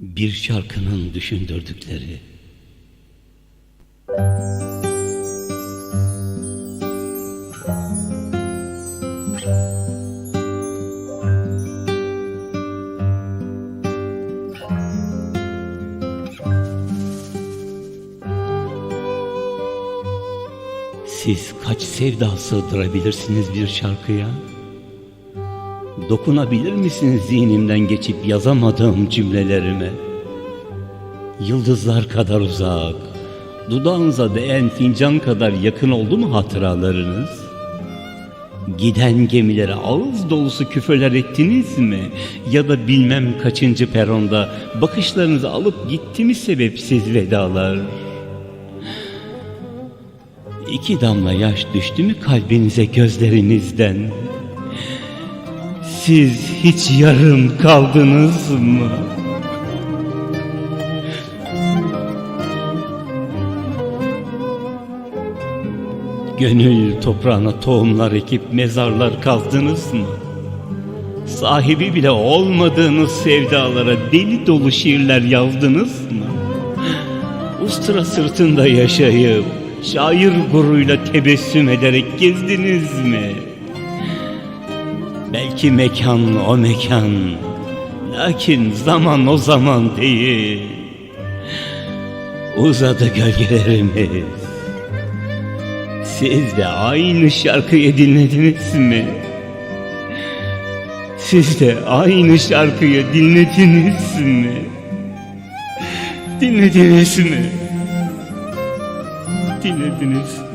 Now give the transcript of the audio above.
Bir şarkının düşündürdükleri. Siz kaç sevda sığdırabilirsiniz bir şarkıya? Dokunabilir misiniz zihnimden geçip yazamadığım cümlelerime? Yıldızlar kadar uzak, dudağınıza değen fincan kadar yakın oldu mu hatıralarınız? Giden gemilere ağız dolusu küfürler ettiniz mi? Ya da bilmem kaçıncı peronda bakışlarınızı alıp gitti mi sebepsiz vedalar? İki damla yaş düştü mü kalbinize gözlerinizden? Siz hiç yarım kaldınız mı? Gönül toprağına tohumlar ekip mezarlar kazdınız mı? Sahibi bile olmadığınız sevdalara deli dolu şiirler yazdınız mı? Ustura sırtında yaşayıp şair gururuyla tebessüm ederek gezdiniz mi? Belki mekan o mekan, lakin zaman o zaman değil. Uzadı gölgelerimiz. Siz de aynı şarkıyı dinlediniz mi? Siz de aynı şarkıyı dinlediniz mi? Dinlediniz mi? Dinlediniz.